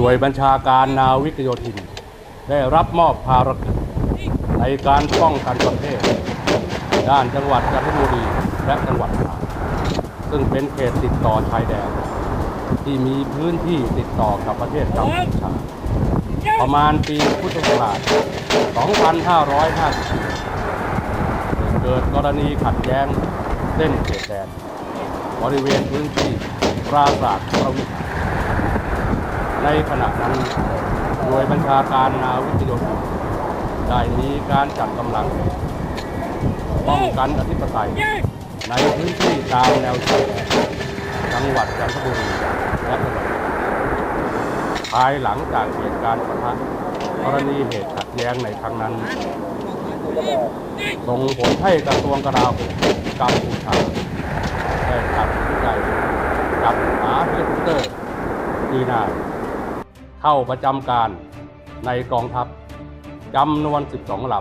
น่วยบัญชาการนาวิกโยธิน ได้รับมอบภารกิจในการป้องกันประเทศ ด้านจังหวัดจันทบุรีและจังหวัดตราดซึ่งเป็นเขตติดต่อชายแดน ที่มีพื้นที่ติดต่อกับประเทศกัมพูชา ประมาณปีพุทธศักราช 2550 เกิดกรณีขัดแย้งเส้นเขตแดน บริเวณพื้นที่ปราสาทพระวิหาร ในขณะนั้นหน่วยบัญชาการนาวิกโยธินได้มีการจัดกำลังป้องกันอธิปไตยในพื้นที่ตามแนวชายแดนจังหวัดจันทบุรีและจังหวัดภายหลังจากเหตุการณ์ปะทะกรณีเหตุขัดแย้งในครั้งนั้น ส่งผลให้กระทรวงกลาโหมกัมพูชาได้ตัดสินใจจัดหาเฮลิคอปเตอร์จีนาย เข้าประจำการในกองทัพจำนวน 12 ล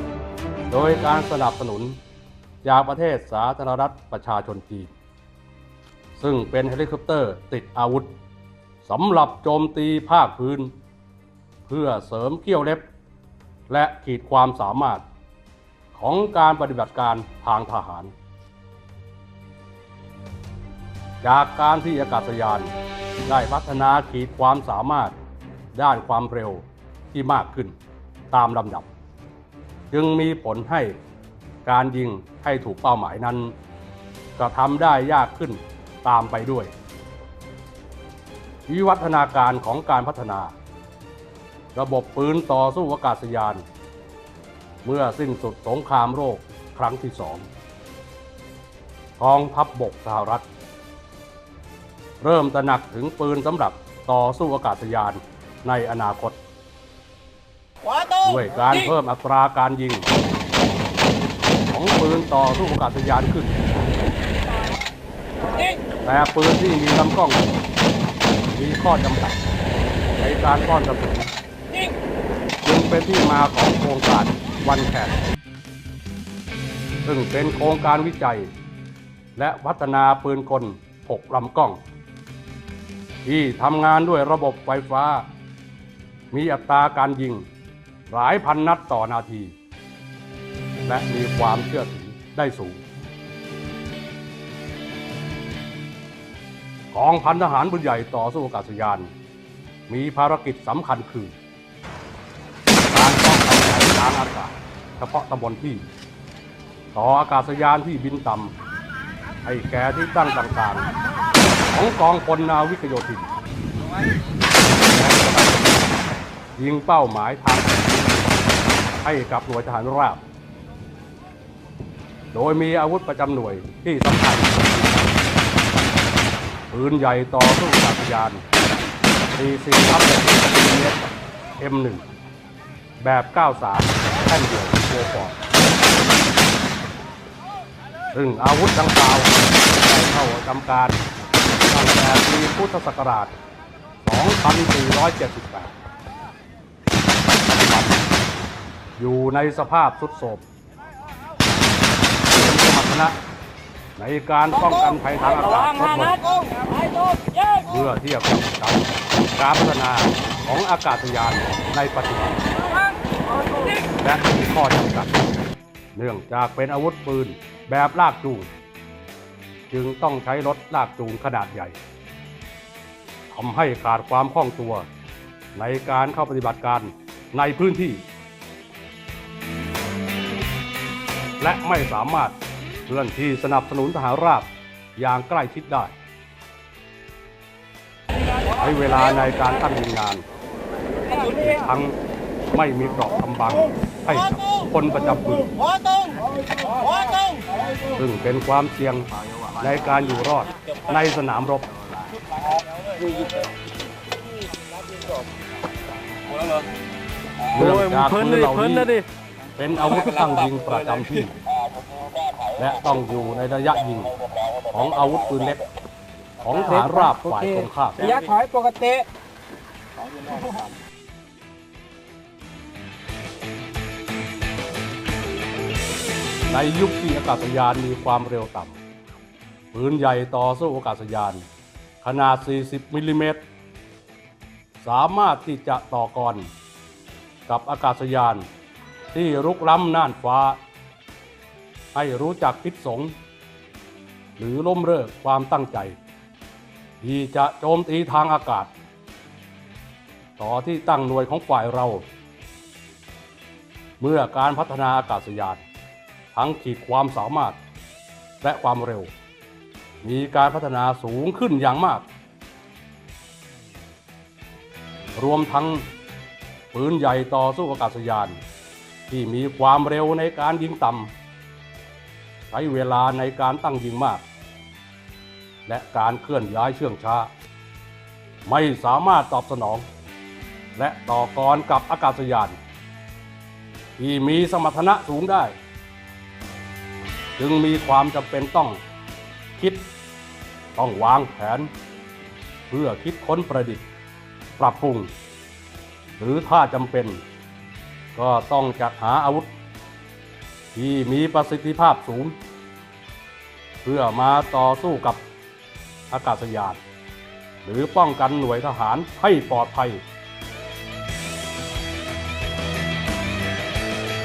ำ โดยการสนับสนุนจากประเทศสาธารณรัฐประชาชนจีน ซึ่งเป็นเฮลิคอปเตอร์ติดอาวุธสำหรับโจมตีภาคพื้น เพื่อเสริมเกี้ยวเล็บ และขีดความสามารถของการปฏิบัติการทางทหาร จากการที่อากาศยาน ได้พัฒนาขีดความสามารถด้านความเร็วที่มากขึ้นตามลำดับ จึงมีผลให้การยิงให้ถูกเป้าหมายนั้นกระทำได้ยากขึ้นตามไปด้วย วิวัฒนาการของการพัฒนา ระบบปืนต่อสู้อากาศยาน เมื่อสิ้นสุดสงครามโลกครั้งที่สองกองทัพบบกสหรัฐ เริ่มตระหนักถึงปืนสำหรับต่อสู้อากาศยานในอนาคตขวาตรงด้วยการเพิ่มอัตราการยิง ของปืนต่อสู้อากาศยานขึ้นยิงแต่ปืนที่มีลำกล้อง มีข้อจำกัดในการป้อนกระสุนยิงจึงเป็นที่มาของโครงการวันแคนซึ่งเป็นโครงการวิจัย และพัฒนาปืนกล 6 ลำกล้อง ที่ทำงานด้วยระบบไฟฟ้า มีอัตราการยิง หลายพันนัดต่อนาที และมีความเชื่อถือได้สูงกองพันทหารปืนใหญ่ต่อสู้อากาศยาน มีภารกิจสำคัญคือ การป้องกันภัยทางอากาศ เฉพาะตำบลที่ ต่ออากาศยานที่บินต่ำให้แก่ที่ตั้งต่างๆ ของกองพลนาวิกโยธิน ยิงเป้าหมายทางให้กับหน่วยทหารราบ โดยมีอาวุธประจำหน่วยที่สำคัญปืนใหญ่ต่อสู้อากาศยาน C4 ทับเมตร M1 แบบ 93 แท่นเดียวโฟฟอร์ซึ่งอาวุธดังกล่าวได้เข้าประจำการ ตั้งแต่ปีพุทธศักราช 2478 อยู่ในสภาพสุดโทรมเป็นสมรรถนะในการป้องกันภัยทางอากาศลดลงตรงไปตรงยิงเมื่อเทียบกับการการพัฒนาของอากาศยานในปัจจุบันและมีข้อจำกัด เนื่องจากเป็นอาวุธปืนแบบลากจูง จึงต้องใช้รถลากจูงขนาดใหญ่ทำให้ขาดความคล่องตัว ในการเข้าปฏิบัติการในพื้นที่ และไม่สามารถเคลื่อนที่สนับสนุนทหารราบอย่างใกล้ชิดได้ใช้เวลาในการตั้งยิงงานทั้งไม่มีเกราะกำบังให้คนประจำปืนขวาตรงขวาตรงซึ่งเป็นความเสี่ยง ในการอยู่รอดในสนามรบเนื่องจากปืนเหล่านี้เป็นอาวุธตั้งยิงประจำที่ และต้องอยู่ในระยะยิงของอาวุธปืนเล็ก ของฐานราบฝ่ายตรงข้ามระยะถอยปกติในยุคที่อากาศยานมีความเร็วต่ำ ปืนใหญ่ต่อสู้อากาศยาน ขนาด 40 มิลลิเมตร สามารถที่จะต่อกร กับอากาศยานที่รุกล้ำน่านฟ้า ให้รู้จักพิษสง หรือล้มเลิกความตั้งใจ ที่จะโจมตีทางอากาศ ต่อที่ตั้งหน่วยของฝ่ายเรา เมื่อการพัฒนาอากาศยาน ทั้งขีดความสามารถและความเร็ว มีการพัฒนาสูงขึ้นอย่างมาก รวมทั้งปืนใหญ่ต่อสู้อากาศยาน ที่มีความเร็วในการยิงต่ำใช้เวลาในการตั้งยิงมาก และการเคลื่อนย้ายเชื่องช้า ไม่สามารถตอบสนอง และต่อกรกับอากาศยาน ที่มีสมรรถนะสูงได้ จึงมีความจำเป็นต้องคิด ต้องวางแผน เพื่อคิดค้นประดิษฐ์ ปรับปรุง หรือถ้าจำเป็น ก็ต้องจัดหาอาวุธ ที่มีประสิทธิภาพสูง เพื่อมาต่อสู้กับอากาศยาน หรือป้องกันหน่วยทหารให้ปลอดภัย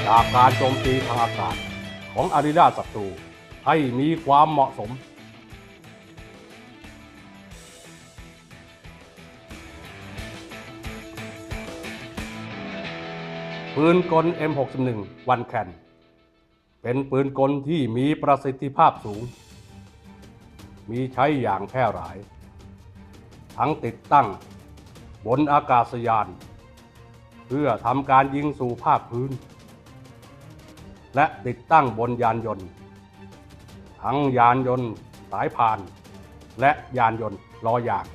จากการโจมตีทางอากาศของอาริราศัตรูให้มีความเหมาะสม ปืนกล M61 วันแคนเป็นปืนกลที่มีประสิทธิภาพสูง มีใช้อย่างแพร่หลาย ทั้งติดตั้ง บนอากาศยาน เพื่อทำการยิงสู่ภาคพื้น และติดตั้งบนยานยนต์ ทั้งยานยนต์สายพาน และยานยนต์ล้อยาง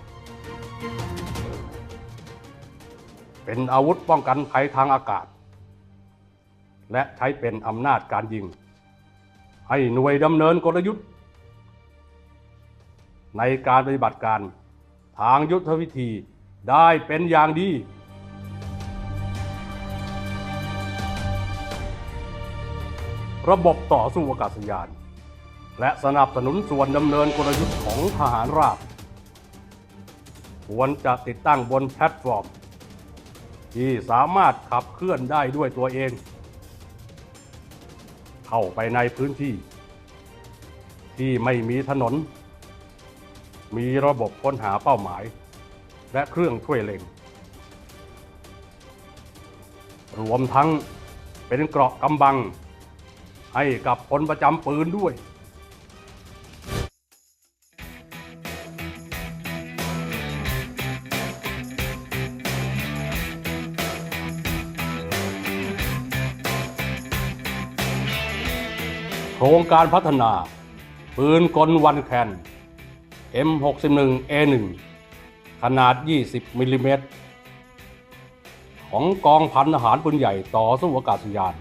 เป็นอาวุธป้องกันภัยทางอากาศ และใช้เป็นอำนาจการยิง ให้หน่วยดำเนินกลยุทธ์ ในการปฏิบัติการทางยุทธวิธีได้เป็นอย่างดี ระบบต่อสู้อากาศยาน และสนับสนุนส่วนดำเนินกลยุทธ์ของทหารราบควรจะติดตั้งบนแพลตฟอร์ม ที่สามารถขับเคลื่อนได้ด้วยตัวเอง เข้าไปในพื้นที่ ที่ไม่มีถนน มีระบบค้นหาเป้าหมาย และเครื่องช่วยเล็ง รวมทั้งเป็นเกราะกำบังให้กับพลประจำปืนด้วย รงการพัฒนา ปืนกลวันแคน M61A1 ขนาด 20 มิลลิเมตร ของกองพันทหารปืนใหญ่ต่อสู้อากาศยาน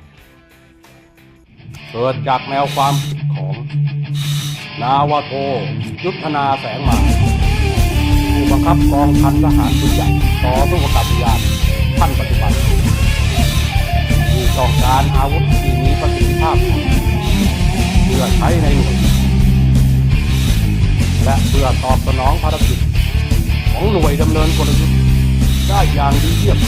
เกิดจากแนวความคิดของนาวาโท ยุทธนาแสงมาผู้บังคับกองพันทหารปืนใหญ่ต่อสู้อากาศยานท่านปัจจุบันที่ต้องการอาวุธที่มีประสิทธิภาพ ช้ในหน่วยและเพื่อตอบสนองภารกิจของหน่วยดำเนินกลยุทธ์ได้อย่างดีเยี่ยม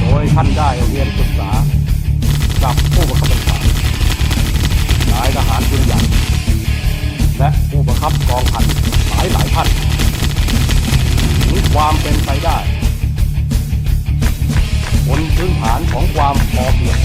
โดยท่านได้เรียนศึกษากับผู้บังคับบัญชานายทหารปืนใหญ่และผู้บังคับกองพันหลายหลายท่านถึงความเป็นไปได้บนพื้นฐานของความพอเพียง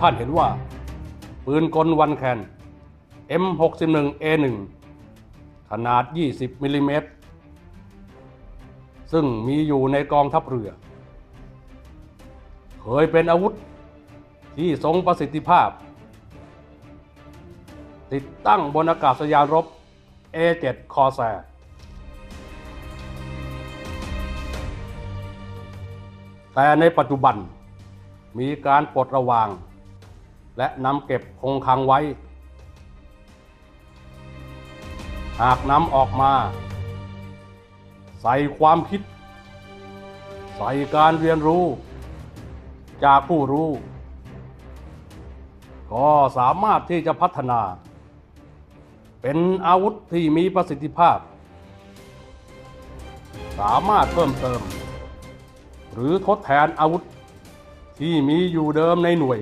ท่านเห็นว่า ปืนกลวันแคน M61A1 ขนาด 20มิลลิเมตร ซึ่งมีอยู่ในกองทัพเรือ เคยเป็นอาวุธที่ทรงประสิทธิภาพ ติดตั้งบนอากาศยานรบ A7 คอแซแต่ในปัจจุบันมีการปลดระวาง และนำเก็บคงคังไว้ หากนำออกมา ใส่ความคิด ใส่การเรียนรู้ จากผู้รู้ ก็สามารถที่จะพัฒนา เป็นอาวุธที่มีประสิทธิภาพ สามารถเพิ่มเติม หรือทดแทนอาวุธที่มีอยู่เดิมในหน่วย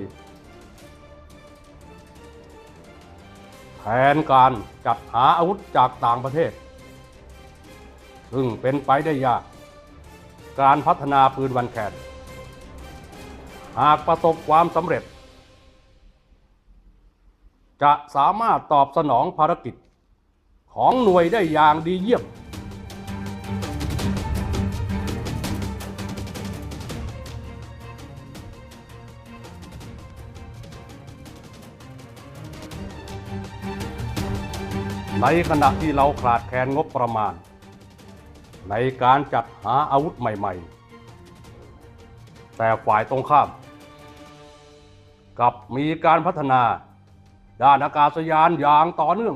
แทนการจัดหาอาวุธจากต่างประเทศ ซึ่งเป็นไปได้ยาก การพัฒนาปืนวันแคนหากประสบความสำเร็จ จะสามารถตอบสนองภารกิจของหน่วยได้อย่างดีเยี่ยม ในขณะที่เราขาดแคลนงบประมาณ ในการจัดหาอาวุธใหม่ๆ แต่ฝ่ายตรงข้ามกับมีการพัฒนาด้านอากาศยานอย่างต่อเนื่อง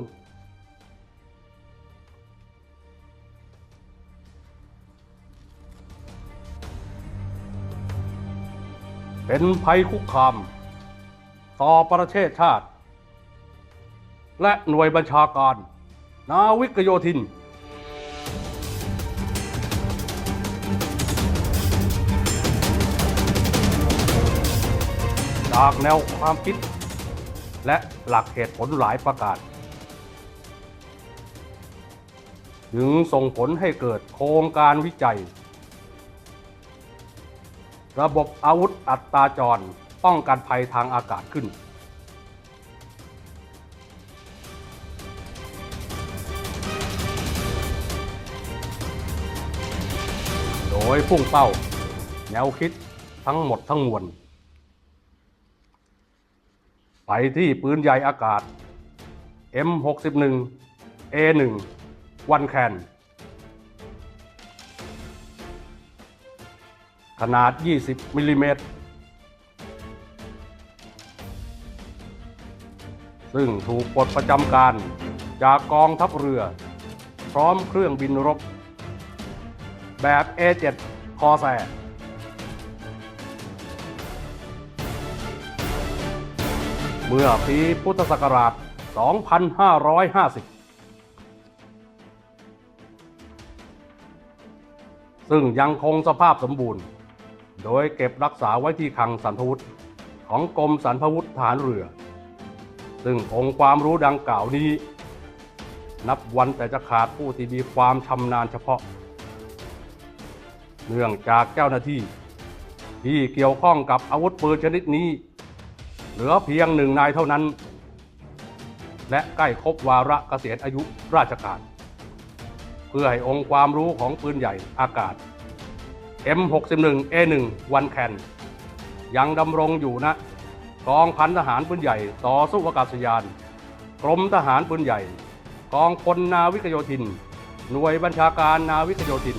เป็นภัยคุกคาม ต่อประเทศชาติ และหน่วยบัญชาการ นาวิกโยธิน จากแนวความคิด และหลักเหตุผลหลายประการจึงส่งผลให้เกิดโครงการวิจัย ระบบอาวุธอัตราจรป้องกันภัยทางอากาศขึ้น ยพุ่งเป้า แนวคิดทั้งหมดทั้งมวลไปที่ปืนใหญ่อากาศ M61 A1 วันแคนขนาด 20มิลลิเมตร ซึ่งถูกปลดประจำการจากกองทัพเรือ พร้อมเครื่องบินรบ แบบ A7 อแซเมื่อปีพุทธศักราช 2550 ซึ่งยังคงสภาพสมบูรณ์ โดยเก็บรักษาไว้ที่คลังสรรพวุธของกรมสรรพวุธฐานเรือ ซึ่งองค์ความรู้ดังกล่าวนี้ นับวันแต่จะขาดผู้ที่มีความชำนาญเฉพาะ เนื่องจากเจ้าหน้าที่ ที่เกี่ยวข้องกับอาวุธปืนชนิดนี้ เหลือเพียงหนึ่งนายเท่านั้น และใกล้ครบวาระเกษียณอายุราชการ เพื่อให้องค์ความรู้ของปืนใหญ่อากาศ M61A1 วันแคนยังดำรงอยู่นะกองพันทหารปืนใหญ่ต่อสู้อากาศยาน กรมทหารปืนใหญ่ กองพลนาวิกโยธิน หน่วยบัญชาการนาวิกโยธิน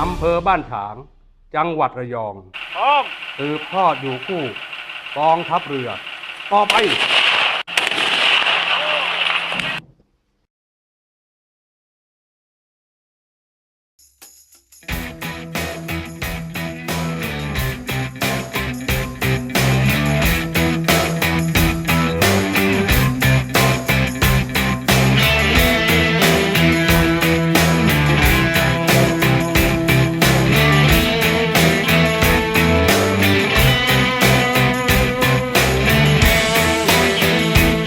อำเภอบ้านฉาง จังหวัดระยองพร้อมสืบทอดอยู่คู่กองทัพเรือ ต่อไป